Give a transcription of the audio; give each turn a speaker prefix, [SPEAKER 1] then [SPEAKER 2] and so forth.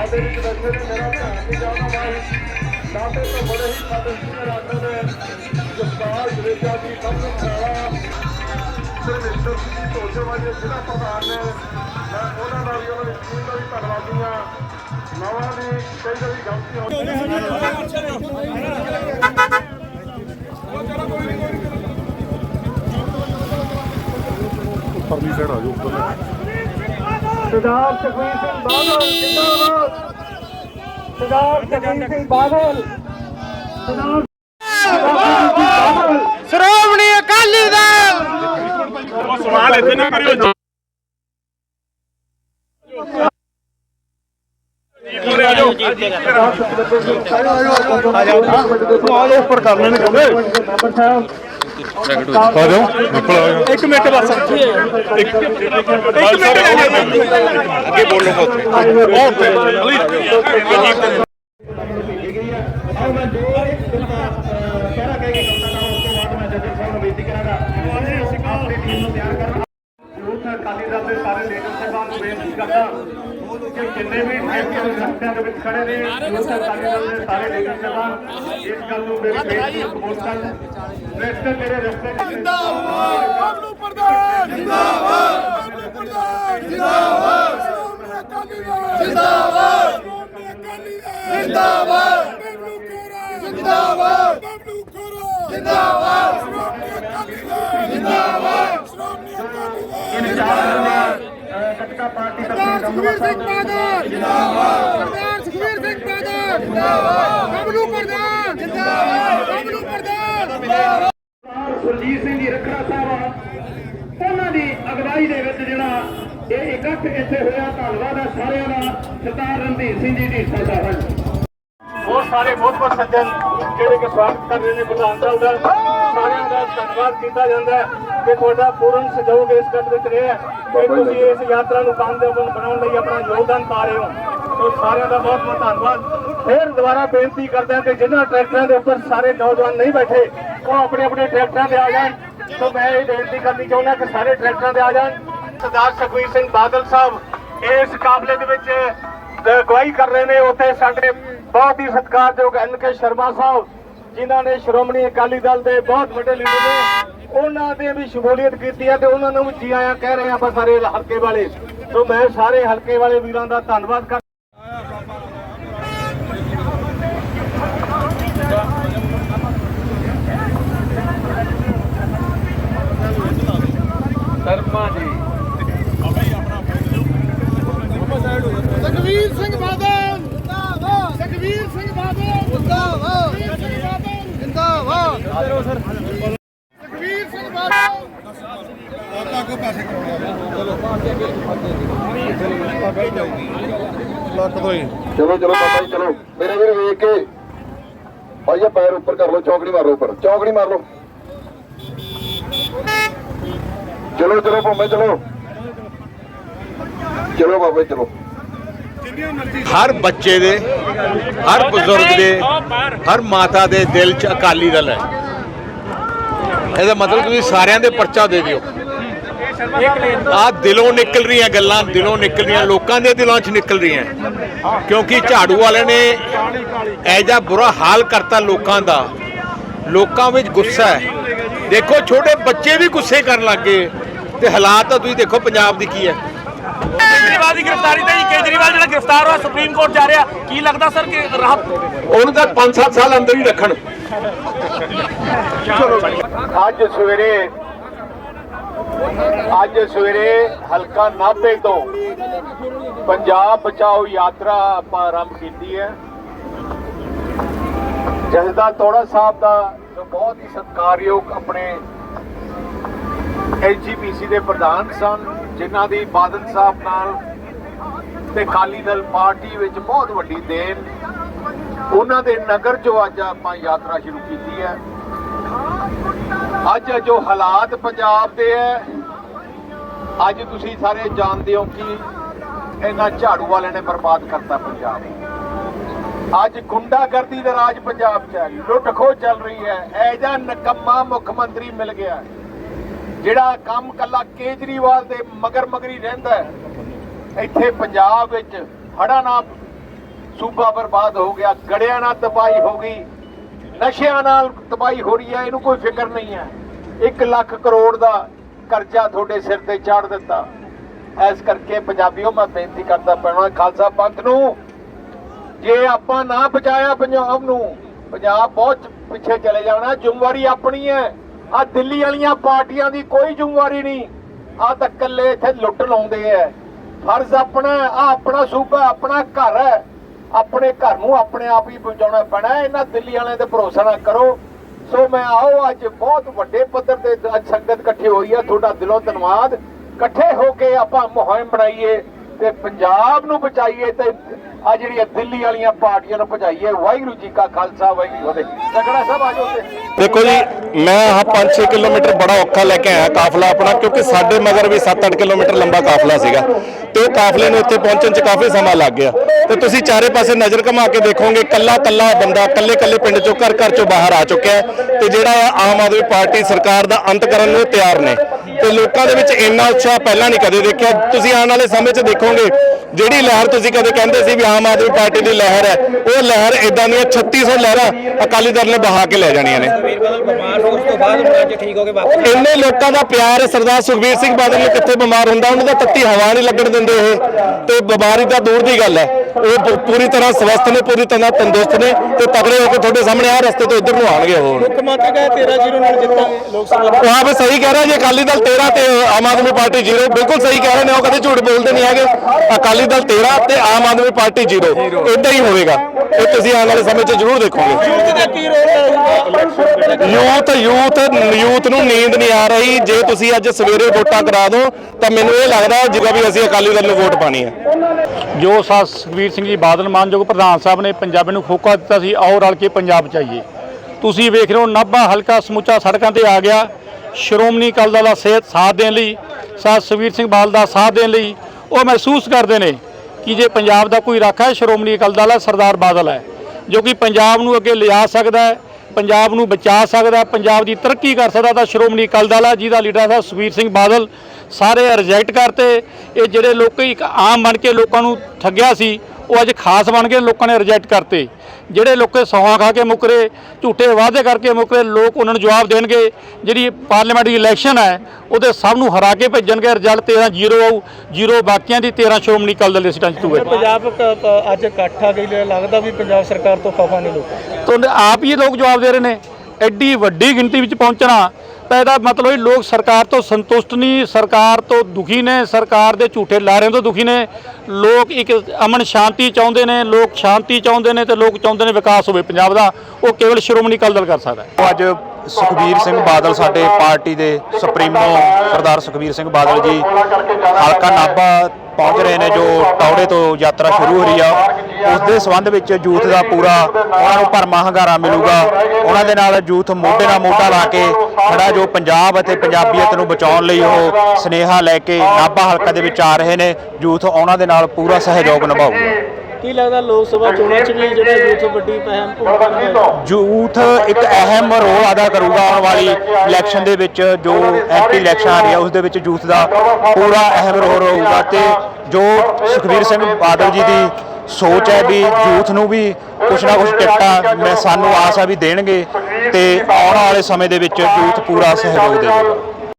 [SPEAKER 1] ਸਾਡੇ ਵਿੱਚ ਬੈਠੇ ਨੇ ਮੇਰਾ ਧਿਆਨ ਨਹੀਂ ਜਾਂਦਾ ਮੈਂ ਸਾਡੇ ਤੋਂ ਬੜੇ ਹੀ ਸਾਡੇ ਸੀਨੀਅਰ ਆਗੂ ਨੇ ਜਸਪਾਲ ਜਵੇਜਾ ਜੀ ਸਭ ਤੋਂ ਖਾਲਾ ਸਰਵਿਸਟਰ ਜੀ ਧੋਜੇਵਾਲ ਜੀ ਜ਼ਿਲ੍ਹਾ ਪ੍ਰਧਾਨ ਨੇ ਮੈਂ ਉਹਨਾਂ ਦਾ ਵੀ ਉਹਨਾਂ ਦੀ ਟੀਮ ਦਾ ਵੀ ਧੰਨਵਾਦੀ ਹਾਂ ਨਵਾਂ ਦੀ ਕਈ ਵਾਰੀ ਗਲਤੀ ਹੋ
[SPEAKER 2] ਪਰਲੀ ਸਾਈਡ ਆ ਜਾਓ ਉੱਪਰ
[SPEAKER 1] ਸਰਦਾਰ ਸੁਖਵੀਰ ਸਿੰਘ ਬਾਦਲ ਜਿੰਦਾਬਾਦ। ਸਰਦਾਰ ਸੁਖਵੀਰ ਸਿੰਘ ਬਾਦਲ। ਸਰਦਾਰ
[SPEAKER 3] ਸ਼੍ਰੋਮਣੀ ਅਕਾਲੀ ਦਲ।
[SPEAKER 2] ਸਵਾਲ ਇੱਥੇ ਨਾ ਕਰਿਓ ਉੱਪਰ ਕਰ ਲੈਣੇ ਕਹਿੰਦੇ।
[SPEAKER 1] ਮੈਂਬਰ ਸਾਹਿਬ
[SPEAKER 2] ਆ ਜਾਓ ਨਿਕਲ ਆ ਜਾਓ ਇੱਕ ਮਿੰਟ ਬਸ। ਇੱਕ ਮਿੰਟ ਅੱਗੇ ਬੋਲੋ ਬਹੁਤ
[SPEAKER 1] ਆਹ ਮੈਂ ਅਕਾਲੀ ਦਲ ਦੇ ਸਾਰੇ ਲੀਡਰ ਸਾਹਿਬਾਨ ਨੂੰ ਬੇਨਤੀ ਕਰਦਾ ਕਿ ਜਿੰਨੇ ਵੀ ਦੇ ਰਸਤਿਆਂ ਦੇ ਵਿੱਚ ਖੜੇ ਨੇ ਯੂਥ ਅਕਾਲੀ ਦਲ ਦੇ ਸਾਰੇ ਲੀਡਰ ਸਾਹਿਬਾਨ ਇਸ ਗੱਲ ਨੂੰ ਮੇਰੀ ਬੇਨਤੀ ਨੂੰ ਕਬੂਲ ਕਰਨ ਰਸਤੇ ਮੇਰੇ ਰਸਤੇ ਜਿੰਦਾਬਾਦ।
[SPEAKER 3] ਬਬਲੂ ਪ੍ਰਧਾਨ ਜਿੰਦਾਬਾਦ। ਬਬਲੂ ਪ੍ਰਧਾਨ ਜਿੰਦਾਬਾਦ। ਜਿੰਦਾਬਾਦ। ਜਿੰਦਾਬਾਦ। ਜਿੰਦਾਬਾਦ। ਜਿੰਦਾਬਾਦ। ਜਿੰਦਾਬਾਦ। ਦਲ।
[SPEAKER 1] ਕਟਕਾ ਪਾਰਟੀ
[SPEAKER 3] ਸਰਦਾਰ ਸੁਖਵੀਰ ਸਿੰਘ ਬਾਦਲ ਜਿੰਦਾਬਾਦ ਸਰਦਾਰ ਸੁਖਵੀਰ ਸਿੰਘ ਬਾਦਲ ਜਿੰਦਾਬਾਦ। ਬਬਲੂ ਪ੍ਰਧਾਨ ਜਿੰਦਾਬਾਦ। ਬਬਲੂ ਪ੍ਰਧਾਨ ਜਿੰਦਾਬਾਦ
[SPEAKER 1] ਸੁਰਜੀਤ ਸਿੰਘ ਜੀ ਰੱਖੜਾ ਸਾਹਿਬ ਉਹਨਾਂ ਦੀ ਅਗਵਾਈ ਦੇ ਵਿੱਚ ਜਿਹੜਾ ਇਹ ਇਕੱਠ ਇੱਥੇ ਹੋਇਆ ਧੰਨਵਾਦ ਹੈ ਸਾਰਿਆਂ ਦਾ। ਸਰਦਾਰ ਰਣਧੀਰ ਸਿੰਘ ਜੀ ਢੀਂਡਸਾ ਸਾਹਿਬ ਬਹੁਤ ਸਾਰੇ ਬਹੁਤ ਬਹੁਤ ਸੱਜਣ ਜਿਹੜੇ ਕਿ ਸਵਾਗਤ ਕਰ ਰਹੇ ਨੇ ਪ੍ਰਧਾਨ ਦਲ ਦਾ। ਸਾਰਿਆਂ ਦਾ ਧੰਨਵਾਦ ਕੀਤਾ ਜਾਂਦਾ ਹੈ। ਕਿ ਤੁਹਾਡਾ ਪੂਰਨ ਸਹਿਯੋਗ ਇਸ ਗੱਲ ਵਿੱਚ ਰਿਹਾ ਕਿ ਤੁਸੀਂ ਇਸ ਯਾਤਰਾ ਨੂੰ ਕਾਮਯਾਬ ਬਣਾਉਣ ਲਈ ਆਪਣਾ ਯੋਗਦਾਨ ਪਾ ਰਹੇ ਹੋ। ਸੋ ਸਾਰਿਆਂ ਦਾ ਬਹੁਤ ਬਹੁਤ ਧੰਨਵਾਦ। ਫਿਰ ਦੁਬਾਰਾ ਬੇਨਤੀ ਕਰਦੇ ਹਾਂ ਕਿ ਜਿਨ੍ਹਾਂ ਟਰੈਕਟਰਾਂ ਦੇ ਉੱਪਰ ਸਾਰੇ ਨੌਜਵਾਨ ਨਹੀਂ ਬੈਠੇ ਉਹ ਆਪਣੇ ਆਪਣੇ ਟਰੈਕਟਰਾਂ ਤੇ ਆ ਜਾਣ। ਸੋ ਮੈਂ ਇਹ ਬੇਨਤੀ ਕਰਨੀ ਚਾਹੁੰਦਾ ਕਿ ਸਾਰੇ ਟਰੈਕਟਰਾਂ ਤੇ ਆ ਜਾਣ। ਸਰਦਾਰ ਸੁਖਵੀਰ ਸਿੰਘ ਬਾਦਲ ਸਾਹਿਬ ਇਸ ਕਾਬਲੇ ਦੇ ਵਿੱਚ ਅਗਵਾਈ ਕਰ ਰਹੇ ਨੇ। ਉੱਥੇ ਸਾਡੇ ਬਹੁਤ ਹੀ ਸਤਿਕਾਰਯੋਗ ਐਨ ਕੇ ਸ਼ਰਮਾ ਸਾਹਿਬ ਜਿਨ੍ਹਾਂ ਨੇ ਸ਼੍ਰੋਮਣੀ ਅਕਾਲੀ ਦਲ ਦੇ ਬਹੁਤ ਵੱਡੇ ਲੀਡਰ ਨੇ। ਉਹਨਾਂ ਦੇ ਵੀ ਸ਼ਮੂਲੀਅਤ ਕੀਤੀ ਹੈ ਤੇ ਉਹਨਾਂ ਨੂੰ ਵੀ ਜੀ ਆਇਆਂ ਕਹਿ ਰਹੇ ਆਪਾਂ ਸਾਰੇ ਹਲਕੇ ਵਾਲੇ। ਸੋ ਮੈਂ ਸਾਰੇ ਹਲਕੇ ਵਾਲੇ ਵੀਰਾਂ ਦਾ ਧੰਨਵਾਦ ਕਰ
[SPEAKER 3] ਸੁਖਵੀਰ ਸਿੰਘ ਬਾਦਲ ਜਿੰਦਾਬਾਦ। ਸੁਖਵੀਰ ਸਿੰਘ ਬਾਦਲ ਜਿੰਦਾਬਾਦ। ਜਿੰਦਾਬਾਦ ਸੁਖਵੀਰ ਸਿੰਘ ਬਾਦਲ
[SPEAKER 2] ਲੱਕ ਤੋਂ ਹੀ
[SPEAKER 4] ਚਲੋ ਚਲੋ ਬਾਬਾ ਜੀ ਚਲੋ। ਮੇਰੇ ਵੀਰ ਵੇਖ ਕੇ। ਭਾਈ ਇਹ ਪੈਰ ਉੱਪਰ ਕਰ ਲਓ ਚੌਕੜੀ ਮਾਰ ਲਓ ਉੱਪਰ। ਚੌਕੜੀ ਮਾਰ ਲਓ। ਚਲੋ ਚਲੋ ਭੋਮੇ ਚਲੋ। ਚਲੋ ਬਾਬਾ ਜੀ, ਚਲੋ।
[SPEAKER 5] ਹਰ ਬੱਚੇ ਦੇ ਹਰ ਬਜ਼ੁਰਗ ਦੇ ਹਰ ਮਾਤਾ ਦੇ ਦਿਲ 'ਚ ਅਕਾਲੀ ਦਲ ਹੈ। ਇਹਦਾ ਮਤਲਬ ਤੁਸੀਂ ਸਾਰਿਆਂ ਦੇ ਪਰਚਾ ਦੇ ਦਿਓ। ਆ ਦਿਲੋਂ ਨਿਕਲ ਰਹੀਆਂ ਗੱਲਾਂ ਦਿਲੋਂ ਨਿਕਲ ਰਹੀਆਂ ਲੋਕਾਂ ਦੇ ਦਿਲਾਂ 'ਚ ਨਿਕਲ ਰਹੀਆਂ। ਕਿਉਂਕਿ ਝਾੜੂ ਵਾਲੇ ਨੇ ਐਜਾ ਬੁਰਾ ਹਾਲ ਕਰਤਾ ਲੋਕਾਂ ਦਾ। ਲੋਕਾਂ ਵਿੱਚ ਗੁੱਸਾ ਹੈ। ਦੇਖੋ ਛੋਟੇ ਬੱਚੇ ਵੀ ਗੁੱਸੇ ਕਰਨ ਲੱਗੇ ਤੇ ਹਾਲਾਤ ਤਾਂ ਤੁਸੀਂ ਦੇਖੋ ਪੰਜਾਬ ਦੀ ਕੀ ਹੈ।
[SPEAKER 6] ਕੇਜਰੀਵਾਲ ਦੀ ਗ੍ਰਿਫਤਾਰੀ ਤੇ ਜੀ ਕੇਜਰੀਵਾਲ ਜਿਹੜਾ ਗ੍ਰਿਫਤਾਰ ਹੋਇਆ ਸੁਪਰੀਮ ਕੋਰਟ ਜਾ ਰਿਹਾ। ਕੀ ਲੱਗਦਾ ਸਰ ਕਿ ਰਾਹਤ?
[SPEAKER 5] ਉਹਨੂੰ ਤਾਂ 5-7 ਸਾਲ ਅੰਦਰ ਹੀ ਰੱਖਣ।
[SPEAKER 4] ਅੱਜ ਸਵੇਰੇ ਅੱਜ ਸਵੇਰੇ ਹਲਕਾ ਨਾਭੇ ਤੋਂ ਪੰਜਾਬ ਬਚਾਓ ਯਾਤਰਾ ਆਪਾਂ ਆਰੰਭ ਕੀਤੀ ਹੈ। ਜਸਦਾ ਤੋੜਾ ਸਾਹਿਬ ਦਾ ਜੋ ਬਹੁਤ ਹੀ ਸਤਿਕਾਰਯੋਗ ਆਪਣੇ ਐਜੀਪੀਸੀ ਦੇ ਪ੍ਰਧਾਨ ਸਨ, ਜਿਨ੍ਹਾਂ ਦੀ ਬਾਦਲ ਸਾਹਿਬ ਨਾਲ ਤੇ ਅਕਾਲੀ ਦਲ ਪਾਰਟੀ ਵਿੱਚ ਬਹੁਤ ਵੱਡੀ ਦੇਣ, ਉਹਨਾਂ ਦੇ ਨਗਰ ਚੋਂ ਅੱਜ ਆਪਾਂ ਯਾਤਰਾ ਸ਼ੁਰੂ ਕੀਤੀ ਹੈ। ਅੱਜ ਜੋ ਹਾਲਾਤ ਪੰਜਾਬ ਦੇ ਹੈ, ਅੱਜ ਤੁਸੀਂ ਸਾਰੇ ਜਾਣਦੇ ਹੋ ਕਿ ਇਹਨਾਂ ਝਾੜੂ ਵਾਲਿਆਂ ਨੇ ਬਰਬਾਦ ਕਰਤਾ ਪੰਜਾਬ। ਅੱਜ ਗੁੰਡਾਗਰਦੀ ਦਾ ਰਾਜ ਪੰਜਾਬ 'ਚ ਹੈ, ਲੁੱਟ ਖੋਹ ਚੱਲ ਰਹੀ ਹੈ ਐਜਾ ਨਕੰਮਾ ਮੁੱਖ ਮੰਤਰੀ ਮਿਲ ਗਿਆ ਜਿਹੜਾ ਕੰਮ ਕੱਲਾ ਕੇਜਰੀਵਾਲ ਦੇ ਮਗਰ ਮਗਰੀ ਰਹਿੰਦਾ ਹੈ। ਇੱਥੇ ਪੰਜਾਬ ਵਿੱਚ ਹੜਾ ਨਾ ਸੂਬਾ ਬਰਬਾਦ ਹੋ ਗਿਆ, ਗੜਿਆਂ ਨਾਲ ਤਬਾਹੀ ਹੋ ਗਈ ਨਸ਼ਿਆਂ ਨਾਲ ਤਬਾਹੀ ਹੋ ਰਹੀ ਹੈ, ਇਹਨੂੰ ਕੋਈ ਫਿਕਰ ਨਹੀਂ ਹੈ। 1 ਲੱਖ ਕਰੋੜ ਦਾ ਕਰਜ਼ਾ ਤੁਹਾਡੇ ਸਿਰ ਤੇ ਚਾੜ ਦਿੱਤਾ। ਇਸ ਕਰਕੇ ਪੰਜਾਬੀਓ, ਮੈਂ ਬੇਨਤੀ ਕਰਦਾ ਪੈਣਾ ਖਾਲਸਾ ਪੰਥ ਨੂੰ, ਜੇ ਆਪਾਂ ਨਾ ਬਚਾਇਆ ਪੰਜਾਬ ਨੂੰ, ਪੰਜਾਬ ਬਹੁਤ ਪਿੱਛੇ ਚਲੇ ਜਾਣਾ, ਜ਼ਿੰਮੇਵਾਰੀ ਆਪਣੀ ਹੈ। ਆ ਦਿੱਲੀ ਵਾਲੀਆਂ ਪਾਰਟੀਆਂ ਦੀ ਕੋਈ ਜ਼ਿੰਮੇਵਾਰੀ ਨਹੀਂ। ਆ ਤਾਂ ਇਕੱਲੇ ਇੱਥੇ ਲੁੱਟ ਲਾਉਂਦੇ ਐ ਫਰਜ਼ ਆਪਣਾ ਆ ਆਪਣਾ ਸੂਬਾ, ਆਪਣਾ ਘਰ ਹੈ। ਆਪਣੇ ਘਰ ਨੂੰ ਆਪਣੇ ਆਪ ਹੀ ਬਚਾਉਣਾ ਪੈਣਾ ਇਹਨਾਂ ਦਿੱਲੀ ਵਾਲਿਆਂ ਤੇ ਭਰੋਸਾ ਨਾ ਕਰੋ। ਸੋ ਮੈਂ ਆਓ, ਅੱਜ ਬਹੁਤ ਵੱਡੇ ਪੱਧਰ ਤੇ ਅੱਜ ਸੰਗਤ ਇਕੱਠੀ ਹੋਈ ਹੈ ਤੁਹਾਡਾ ਦਿਲੋਂ ਧੰਨਵਾਦ। ਇਕੱਠੇ ਹੋ ਕੇ ਆਪਾਂ ਮੁਹਿੰਮ ਬਣਾਈਏ ਤੇ ਪੰਜਾਬ ਨੂੰ ਬਚਾਈਏ ਤੇ ਆ ਜਿਹੜੀਆਂ ਦਿੱਲੀ ਵਾਲੀਆਂ ਪਾਰਟੀਆਂ ਨੂੰ ਭਜਾਈਏ। ਵਾਹਿਗੁਰੂ ਜੀ ਕਾ ਖਾਲਸਾ, ਵਾਹਿਗੁਰੂ ਜੀ ਕੀ ਸਾਹਿਬ ਆਜੋ ਤੇ।
[SPEAKER 7] ਦੇਖੋ ਜੀ, ਮੈਂ ਆਹ 5-6 ਕਿਲੋਮੀਟਰ ਬੜਾ ਔਖਾ ਲੈ ਕੇ ਆਇਆ ਕਾਫਲਾ ਆਪਣਾ, ਕਿਉਂਕਿ ਸਾਡੇ ਮਗਰ ਵੀ 7-8 ਕਿਲੋਮੀਟਰ ਲੰਬਾ ਕਾਫਲਾ ਸੀਗਾ। ਤੇ ਉਹ ਕਾਫਲੇ ਨੂੰ ਇੱਥੇ ਪਹੁੰਚਣ 'ਚ ਕਾਫੀ ਸਮਾਂ ਲੱਗ ਗਿਆ। ਤੇ ਤੁਸੀਂ ਚਾਰੇ ਪਾਸੇ ਨਜ਼ਰ ਘੁਮਾ ਕੇ ਦੇਖੋਗੇ, ਕੱਲਾ ਕੱਲਾ ਬੰਦਾ ਕੱਲੇ ਕੱਲੇ ਪਿੰਡ 'ਚੋਂ ਘਰ ਘਰ 'ਚੋਂ ਬਾਹਰ ਆ ਚੁੱਕਿਆ ਹੈ ਤੇ ਜਿਹੜਾ ਆਮ ਆਦਮੀ ਪਾਰਟੀ ਸਰਕਾਰ ਦਾ ਅੰਤ ਕਰਨ ਨੂੰ ਤਿਆਰ ਨੇ। ਤੇ ਲੋਕਾਂ ਦੇ ਵਿੱਚ ਇੰਨਾ ਉਤਸ਼ਾਹ ਪਹਿਲਾਂ ਨਹੀਂ ਕਦੇ ਦੇਖਿਆ। ਤੁਸੀਂ ਆਉਣ ਵਾਲੇ ਸਮੇਂ 'ਚ ਦੇਖੋਗੇ ਜਿਹੜੀ ਲਹਿਰ ਤੁਸੀਂ ਕਦੇ ਕਹਿੰਦੇ ਸੀ ਵੀ ਆਮ ਆਦਮੀ ਪਾਰਟੀ ਦੀ ਲਹਿਰ ਹੈ, ਉਹ ਲਹਿਰ ਇਦਾਂ ਦੀਆਂ 3600 ਲਹਿਰਾਂ ਅਕਾਲੀ ਦਲ ਨੇ ਬਹਾ ਕੇ ਲੈ ਜਾਣੀਆਂ ਨੇ। ਇੰਨੇ ਲੋਕਾਂ ਦਾ ਪਿਆਰ ਹੈ, ਸਰਦਾਰ ਸੁਖਬੀਰ ਸਿੰਘ ਬਾਦਲ ਨੇ ਕਿੱਥੇ ਬਿਮਾਰ ਹੁੰਦਾ, ਉਹਨਾਂ ਦਾ ਤੱਤੀ ਹਵਾ ਨਹੀਂ ਲੱਗਣ ਦਿੰਦੇ ਇਹ ਤੇ ਬਿਮਾਰੀ ਤਾਂ ਦੂਰ ਦੀ ਗੱਲ ਹੈ। ਉਹ ਪੂਰੀ ਤਰ੍ਹਾਂ ਸਵਸਥ ਨੇ ਪੂਰੀ ਤਰ੍ਹਾਂ ਤੰਦਰੁਸਤ ਨੇ ਤੇ ਤਗੜੇ ਹੋ ਕੇ ਤੁਹਾਡੇ ਸਾਹਮਣੇ ਆ ਰਸਤੇ ਤੋਂ ਇੱਧਰ ਨੂੰ ਆਣਗੇ ਉਹ। ਮੁੱਖ ਮੰਤਰੀ ਕਹੇ 13-0 ਨਾਲ ਜਿੱਤਾਂਗੇ ਲੋਕ ਸਭਾ ਹਾਂ ਵੀ ਸਹੀ ਕਹਿ ਰਿਹਾ ਜੀ ਅਕਾਲੀ ਦਲ 13 ਤੇ ਆਮ ਆਦਮੀ ਪਾਰਟੀ 0 ਬਿਲਕੁਲ ਸਹੀ ਕਹਿ ਰਹੇ ਨੇ ਉਹ ਕਦੇ ਝੂਠ ਬੋਲਦੇ ਨਹੀਂ ਹੈਗੇ। ਅਕਾਲੀ ਦਲ 13 ਤੇ ਆਮ ਆਦਮੀ ਪਾਰਟੀ 0 ਇਦਾਂ ਹੀ ਹੋਵੇਗਾ। ਇਹ ਤੁਸੀਂ ਆਉਣ ਵਾਲੇ ਸਮੇਂ 'ਚ ਜ਼ਰੂਰ ਦੇਖੋਗੇ। ਯੂਥ ਯੂਥ ਯੂਥ ਨੂੰ ਨੀਂਦ ਨਹੀਂ ਆ ਰਹੀ। ਜੇ ਤੁਸੀਂ ਅੱਜ ਸਵੇਰੇ ਵੋਟਾਂ ਕਰਾ ਦਿਓ ਤਾਂ ਮੈਨੂੰ ਇਹ ਲੱਗਦਾ ਜਿਵੇਂ ਵੀ ਅਸੀਂ ਅਕਾਲੀ ਦਲ ਨੂੰ ਵੋਟ ਪਾਣੀ ਹੈ।
[SPEAKER 8] ਜੋ ਸਾ ਸੁਖਬੀਰ ਸਿੰਘ ਜੀ, ਬਾਦਲ ਮਾਨਯੋਗ ਪ੍ਰਧਾਨ ਸਾਹਿਬ ਨੇ ਪੰਜਾਬੀ ਨੂੰ ਖੋਕਾ ਦਿੱਤਾ ਸੀ, ਆਓ ਰਲ ਕੇ ਪੰਜਾਬ ਚਾਹੀਏ ਤੁਸੀਂ ਵੇਖ ਰਹੇ ਹੋ, ਨਾਭਾ ਹਲਕਾ ਸਮੁੱਚਾ ਸੜਕਾਂ ਤੇ ਆ ਗਿਆ। ਸ਼੍ਰੋਮਣੀ ਅਕਾਲੀ ਦਲ ਦਾ ਸਿਹਤ ਸਾਥ ਦੇਣ ਲਈ ਸਾ ਸੁਖਬੀਰ ਸਿੰਘ ਬਾਦਲ ਦਾ ਸਾਥ ਦੇਣ ਲਈ ਉਹ ਮਹਿਸੂਸ ਕਰਦੇ ਨੇ ਕਿ ਜੇ ਪੰਜਾਬ ਦਾ ਕੋਈ ਰਾਖਾ ਹੈ, ਸ਼੍ਰੋਮਣੀ ਅਕਾਲੀ ਦਲ ਹੈ, ਸਰਦਾਰ ਬਾਦਲ ਹੈ, ਜੋ ਕਿ ਪੰਜਾਬ ਨੂੰ ਅੱਗੇ ਲਿਆ ਸਕਦਾ ਹੈ, ਪੰਜਾਬ ਨੂੰ ਬਚਾ ਸਕਦਾ ਪੰਜਾਬ ਦੀ ਤਰੱਕੀ ਕਰ ਸਕਦਾ ਤਾਂ ਸ਼੍ਰੋਮਣੀ ਅਕਾਲੀ ਦਲ ਹੈ, ਜਿਹਦਾ ਲੀਡਰ ਹੈ ਸੁਖਬੀਰ ਸਿੰਘ ਬਾਦਲ। ਸਾਰੇ ਰਿਜੈਕਟ ਕਰਤੇ। ਇਹ ਜਿਹੜੇ ਲੋਕ ਇੱਕ ਆਮ ਬਣ ਕੇ ਲੋਕਾਂ ਨੂੰ ਠੱਗਿਆ ਸੀ ਉਹ ਅੱਜ ਖਾਸ ਬਣ ਕੇ ਲੋਕਾਂ ਨੇ ਰਿਜੈਕਟ ਕਰਤੇ। ਜਿਹੜੇ ਲੋਕੇ ਸੌਹਾਂ ਖਾ ਕੇ ਮੁਕਰੇ ਝੂਠੇ ਵਾਅਦੇ ਕਰਕੇ ਮੁਕਰੇ ਲੋਕ ਉਹਨਾਂ ਨੂੰ ਜਵਾਬ ਦੇਣਗੇ। ਜਿਹੜੀ ਪਾਰਲੀਮੈਂਟਰੀ ਇਲੈਕਸ਼ਨ ਹੈ ਉਹਦੇ ਸਭ ਨੂੰ ਹਰਾ ਕੇ ਭੇਜਣਗੇ। ਰਿਜ਼ਲਟ 13 ਜ਼ੀਰੋ ਆਊ ਜ਼ੀਰੋ ਬਾਕੀਆਂ ਦੀ 13 ਸ਼੍ਰੋਮਣੀ ਅਕਾਲੀ ਦਲ ਦੇ ਸੀਟਾਂ ਜਿੱਤੂਗੇ
[SPEAKER 9] ਪੰਜਾਬ ਅੱਜ ਇਕੱਠ ਆ ਗਈ ਲੱਗਦਾ ਵੀ ਪੰਜਾਬ ਸਰਕਾਰ ਤੋਂ ਖਫਾ ਨੇ ਲੋਕ
[SPEAKER 8] ਤੋਂ ਆਪ ਹੀ ਲੋਕ ਜਵਾਬ ਦੇ ਰਹੇ ਨੇ। ਐਡੀ ਵੱਡੀ ਗਿਣਤੀ ਵਿੱਚ ਪਹੁੰਚਣਾ ਤਾਂ ਇਹਦਾ ਮਤਲਬ ਇਹ ਲੋਕ ਸਰਕਾਰ ਤੋਂ ਸੰਤੁਸ਼ਟ ਨਹੀਂ, ਸਰਕਾਰ ਤੋਂ ਦੁਖੀ ਨੇ, ਸਰਕਾਰ ਦੇ ਝੂਠੇ ਲਾਰਿਆਂ ਤੋਂ ਦੁਖੀ ਨੇ। ਲੋਕ ਇੱਕ ਅਮਨ ਸ਼ਾਂਤੀ ਚਾਹੁੰਦੇ ਨੇ, ਲੋਕ ਸ਼ਾਂਤੀ ਚਾਹੁੰਦੇ ਨੇ ਤੇ ਲੋਕ ਚਾਹੁੰਦੇ ਨੇ ਵਿਕਾਸ ਹੋਵੇ ਪੰਜਾਬ ਦਾ। ਉਹ ਕੇਵਲ ਸ਼੍ਰੋਮਣੀ ਅਕਾਲੀ ਦਲ ਕਰ ਸਕਦਾ ਹੈ।
[SPEAKER 7] ਅੱਜ ਸੁਖਬੀਰ ਸਿੰਘ ਬਾਦਲ ਸਾਡੇ ਪਾਰਟੀ ਦੇ ਸੁਪਰੀਮੋ ਸਰਦਾਰ ਸੁਖਬੀਰ ਸਿੰਘ ਬਾਦਲ ਜੀ, ਹਲਕਾ ਨਾਭਾ ਪਹੁੰਚ ਰਹੇ ਨੇ ਜੋ ਟੌੜੇ ਤੋਂ ਯਾਤਰਾ ਸ਼ੁਰੂ ਹੋ ਰਹੀ ਆ। ਉਸ ਦੇ ਸੰਬੰਧ ਵਿੱਚ ਯੂਥ ਦਾ ਪੂਰਾ ਉਹਨਾਂ ਨੂੰ ਭਰਮਾ ਹੰਗਾਰਾ ਮਿਲੂਗਾ। ਉਹਨਾਂ ਦੇ ਨਾਲ ਯੂਥ ਮੋਢੇ ਨਾਲ ਮੋਢਾ ਲਾ ਕੇ ਖੜਾ ਜੋ ਪੰਜਾਬ ਅਤੇ ਪੰਜਾਬੀਅਤ ਨੂੰ ਬਚਾਉਣ ਲਈ ਉਹ ਸਨੇਹਾ ਲੈ ਕੇ ਨਾਭਾ ਹਲਕਾ ਦੇ ਵਿੱਚ ਆ ਰਹੇ ਨੇ। ਯੂਥ ਉਹਨਾਂ ਦੇ ਨਾਲ ਪੂਰਾ ਸਹਿਯੋਗ ਨਿਭਾਊਗਾ।
[SPEAKER 9] ਕੀ ਲੱਗਦਾ ਲੋਕ ਸਭਾ ਚੋਣਾਂ 'ਚ ਵੀ ਜਿਹੜਾ ਯੂਥ ਵੱਡੀ ਪਹਿਮ ਭੂਮਿਕਾ ਨਿਭਾਏਗਾ
[SPEAKER 7] ਯੂਥ ਇੱਕ ਅਹਿਮ ਰੋਲ ਅਦਾ ਕਰੂਗਾ ਆਉਣ ਵਾਲੀ ਇਲੈਕਸ਼ਨ ਦੇ ਵਿੱਚ ਜੋ ਐਮਪੀ ਇਲੈਕਸ਼ਨ ਆ ਰਹੀ ਹੈ ਉਸ ਦੇ ਵਿੱਚ ਯੂਥ ਦਾ ਪੂਰਾ ਅਹਿਮ ਰੋਲ ਰਹੂਗਾ। ਤੇ ਜੋ ਸੁਖਬੀਰ ਸਿੰਘ ਬਾਦਲ ਜੀ ਦੀ ਸੋਚ ਹੈ ਵੀ ਯੂਥ ਨੂੰ ਵੀ ਕੁਛ ਨਾ ਕੁਛ ਟਿਕਟਾਂ ਮੈਂ ਸਾਨੂੰ ਆਸ ਆ ਵੀ ਦੇਣਗੇ ਤੇ ਆਉਣ ਵਾਲੇ ਸਮੇਂ ਦੇ ਵਿੱਚ ਯੂਥ ਪੂਰਾ ਸਹਿਯੋਗ ਦੇਵੇਗਾ।